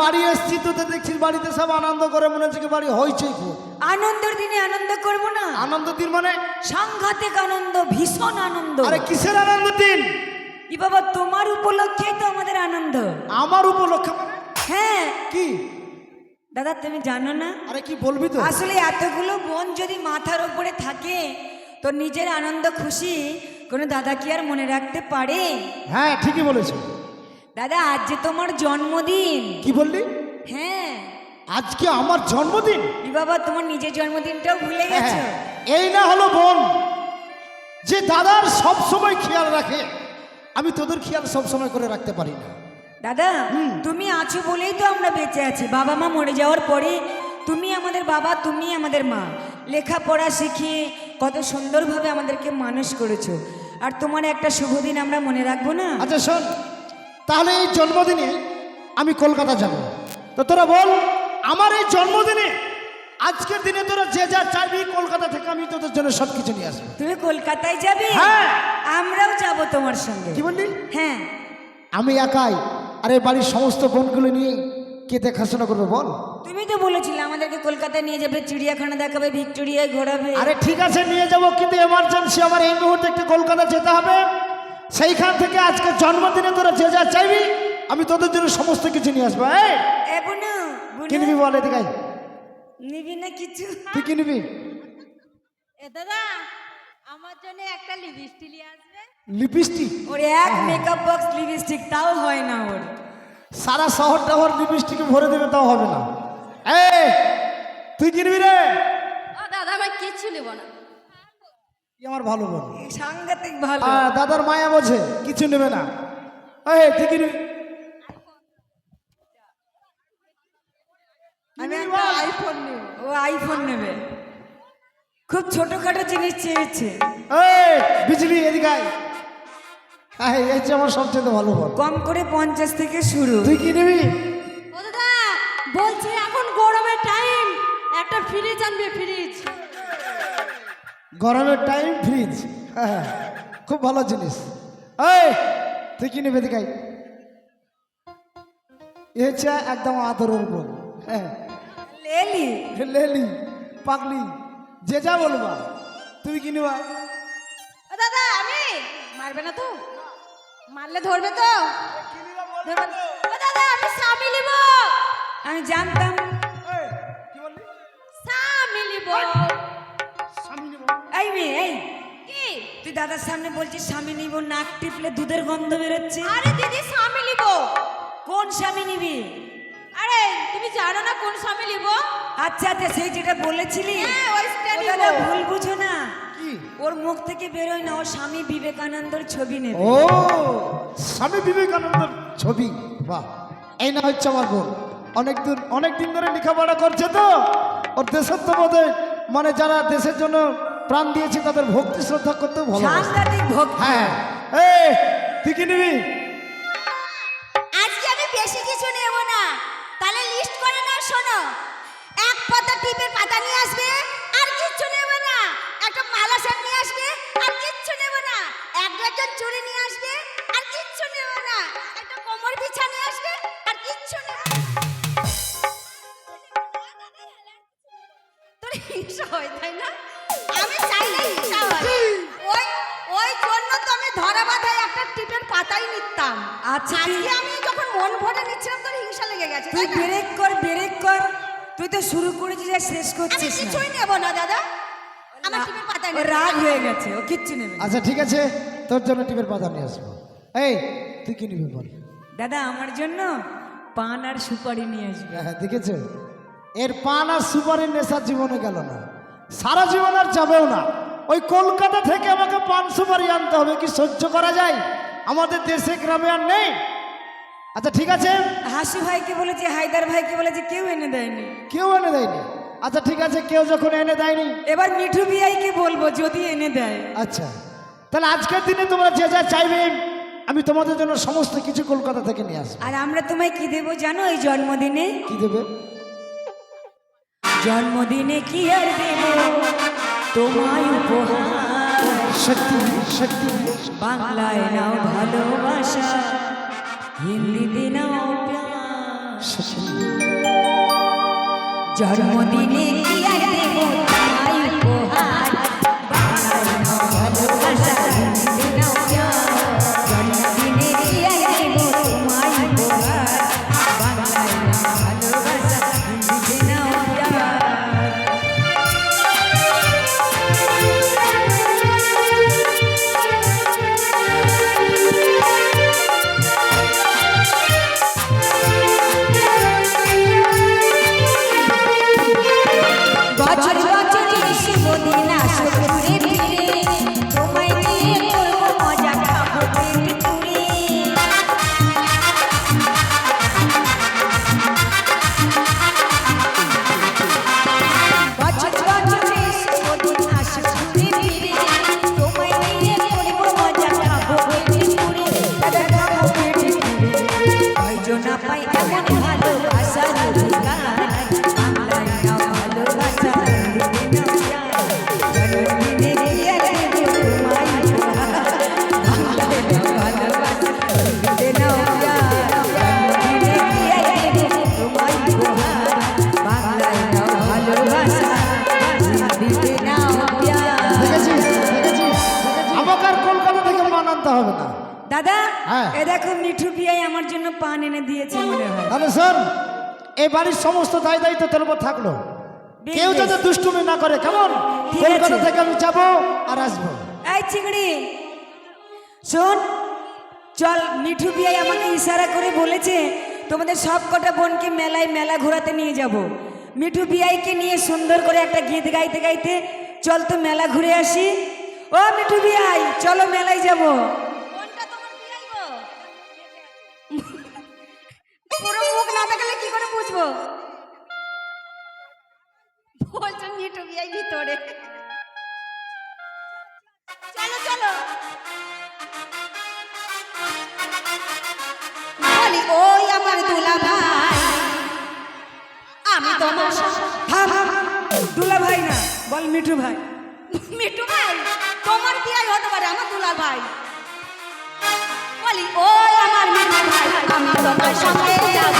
বাড়ি এসেছি তো তো দেখছি বাড়িতে সব আনন্দ করে মনে হচ্ছে বাড়ি খুব আনন্দের দিনে আনন্দ করব না। আনন্দ দিন মানে? সাংঘাতিক আনন্দ ভীষণ আনন্দ। আরে কিসের আনন্দ দিন? ই বাবা তোমার উপলক্ষেই তো আমাদের আনন্দ। আমার উপলক্ষে মানে? হ্যাঁ। কি? দাদা তুমি জানো না? আরে কি বলবি তো? আসলে এতগুলো বোন যদি মাথার উপরে থাকে তো নিজের আনন্দ খুশি কোনো দাদা কি আর মনে রাখতে পারে? হ্যাঁ ঠিকই বলেছ। দাদা আজ যে তোমার জন্মদিন। কি বললি? হ্যাঁ। আজকে আমার জন্মদিন? ই বাবা তোমার নিজের জন্মদিনটাও ভুলে গেছো? হ্যাঁ, এই না হলো বোন যে দাদার সব সময় খেয়াল রাখে আমি তোদের খেয়াল সব সময় করে রাখতে পারি না। দাদা তুমি আছো বলেই তো আমরা বেঁচে আছি। বাবা মা মরে যাওয়ার পরে তুমি আমাদের বাবা তুমি আমাদের মা। লেখাপড়া শিখিয়ে কত সুন্দরভাবে আমাদেরকে মানুষ করেছ। আর তোমার একটা শুভ দিন আমরা মনে রাখব না? আচ্ছা শোন তাহলে এই জন্মদিনে আমি কলকাতা যাব। তো তোরা বল আমার এই জন্মদিনে আজকের দিনে তোরা যে যা চাইবি কলকাতা থেকে আমি তোদের জন্য সব কিছু নিয়ে আসব। তুমি কলকাতায় যাবে? হ্যাঁ। আমরাও যাব তোমার সঙ্গে। কি বললি? হ্যাঁ। আমি একাই আর এই বাড়ির সমস্ত বোনগুলো নিয়ে কে দেখাশোনা করবে বল? তুমি তো বলেছিলে আমাদেরকে কলকাতায় নিয়ে যাবে চিড়িয়াখানা দেখাবে ভিক্টোরিয়ায় ঘোরাবে। আরে ঠিক আছে নিয়ে যাব কিন্তু এমার্জেন্সি আমার এই মুহূর্তে একটু কলকাতা যেতে হবে। সেইখান থেকে আজকে জন্মদিনে তোরা যে যা চাইবি আমি তোদের জন্য সমস্ত কিছু নিয়ে আসব এই। এ বুনু, বুনু, কি নিবি বল এদিকে আয়। নিবি না কিছু। তুই কি নিবি? এ দাদা আমার জন্য একটা লিপস্টিক নিয়ে আসবে। লিপস্টিক ওর এক মেকআপ বক্স লিপস্টিক তাও হয় না ওর। সারা শহরটা ওর লিপস্টিকে ভরে দেবে তাও হবে না। এই তুই কিনবি রে? ও দাদা আমার কিচ্ছু নেব না। কি আমার ভালো বোন সাংঘাতিক ভালো। দাদার মায়া বোঝে কিছু নেবে না। এই কিনবি আমি একটা আইফোন নেব ও আইফোন নেবে। খুব ছোটখাটো জিনিস চেয়েছে। এই বিজলি এদিকে আয়। হ্যাঁ এই হচ্ছে আমার সবচেয়ে ভালো বোন কম করে পঞ্চাশ থেকে শুরু। তুই কি নিবি? ও দাদা বলছি এখন গরমের টাইম একটা ফ্রিজ আনবে ফ্রিজ গরমের টাইম ফ্রিজ হ্যাঁ খুব ভালো জিনিস। এই তুই কি নেবে দেখাই এ হচ্ছে একদম আদরের বোন। হ্যাঁ লেলি। লেলি পাগলি যে যা বলবা তুমি কি নেবা? দাদা আমি? মারবে না তো? মারলে ধরবে তো? ও দাদা আমি স্বামী নিব। আমি জানতাম। স্বামী নেব। এই মেয়ে এই। কি? তুই দাদার সামনে বলছিস স্বামী নিব নাক টিপলে দুধের গন্ধ বেরোচ্ছে। আরে দিদি স্বামী নিব। কোন স্বামী নিবি? আরে তুমি জানো না কোন স্বামী নিব? আচ্ছা আচ্ছা সেই যেটা বলেছিলি হ্যাঁ, ও ভুল বুঝো না। ওর মুখ থেকে বেরোয় না ওর স্বামী বিবেকানন্দর ছবি নেবে। ও স্বামী বিবেকানন্দের ছবি বাহ। এই না হচ্ছে আমার বোন অনেক দিন অনেক দিন ধরে লেখাপড়া করছে তো। ওর দেশের তো বোধহয় মানে যারা দেশের জন্য প্রাণ দিয়েছে তাদের ভক্তি শ্রদ্ধা করতে ভালো সাংঘাতিক ভক্ত। হ্যাঁ। এই তুই কি নিবি? একটা টিপের পাতাই নিতাম। আচ্ছা, আজকে আমি যখন মন ভরে নিচ্ছিলাম তোর হিংসা লেগে গেছে তুই ব্রেক কর ব্রেক কর। তুই তো শুরু করেছিস আর শেষ করছিস না। কিছুই নেব না দাদা। আমার টিপের পাতাই ও নেব রাগ হয়ে গেছে ও কিচ্ছু নেবে না। আচ্ছা ঠিক আছে। তোর জন্য টিপের পাতা নিয়ে আসব। এই তুই কি নিবি বল? দাদা আমার জন্য পান আর সুপারি নিয়ে আসবে। হ্যাঁ দেখেছ? এর পান আর সুপারির নেশার জীবনে গেল না। সারা জীবন আর যাবেও না। ওই কলকাতা থেকে আমাকে পান সুপারি আনতে হবে। কি সহ্য করা যায়? আমাদের দেশে গ্রামে আর নেই। আচ্ছা ঠিক আছে? হাসি ভাইকে বলেছে হায়দার ভাইকে বলেছে কেউ এনে দেয়নি। কেউ এনে দেয়নি। আচ্ছা ঠিক আছে কেউ যখন এনে দেয়নি। এবার মিঠু বিআইকে বলব যদি এনে দেয়। আচ্ছা তাহলে আজকের দিনে তোমরা যে যা চাইবে আমি তোমাদের জন্য সমস্ত কিছু কলকাতা থেকে নিয়ে আসব। আর আমরা তোমায় কি দেবো জানো এই জন্মদিনে? কি দেবে? জন্মদিনে কি আর দেব? তোমায় উপহার সত্যি সত্যি। বাংলায় নাও ভালোবাসা হিন্দিতে নাও জন্মদিনে কি আর দেব তাই বাংলায় নাও ভালোবাসা হবে না। দাদা হ্যাঁ। এ দেখো মিঠু পিয়াই আমার জন্য পান এনে দিয়েছে মনে হয়। তাহলে শোন এই বাড়ির সমস্ত দায় দায়িত্ব তোর উপর থাকল। কেউ। যাতে দুষ্টুমি না করে কেমন? কলকাতা। থেকে আমি যাব আর আসব। এই চিংড়ি শোন চল মিঠু পিয়াই আমাকে ইশারা করে বলেছে তোমাদের সব কটা বোনকে মেলায় মেলা ঘোরাতে নিয়ে যাব। মিঠু পিয়াইকে নিয়ে সুন্দর করে একটা গীত গাইতে গাইতে চল তো মেলা ঘুরে আসি। ও মিঠু বিয়াই চলো মেলায় যাব। পুরো মুখ না দেখালে কি করে বুঝব? বলছো মিঠু বিয়াই ভিতরে। চলো চলো। বলি ওই আমার দুলা ভাই আমি তোমার সঙ্গে থাম দুলা ভাই না বল মিঠু ভাই। মিঠু ভাই? তোমার কি আই হতে পারে? আমার দুলার ভাই। বলি ও আমার মিনা ভাই, আমি তোমার সঙ্গে যাব।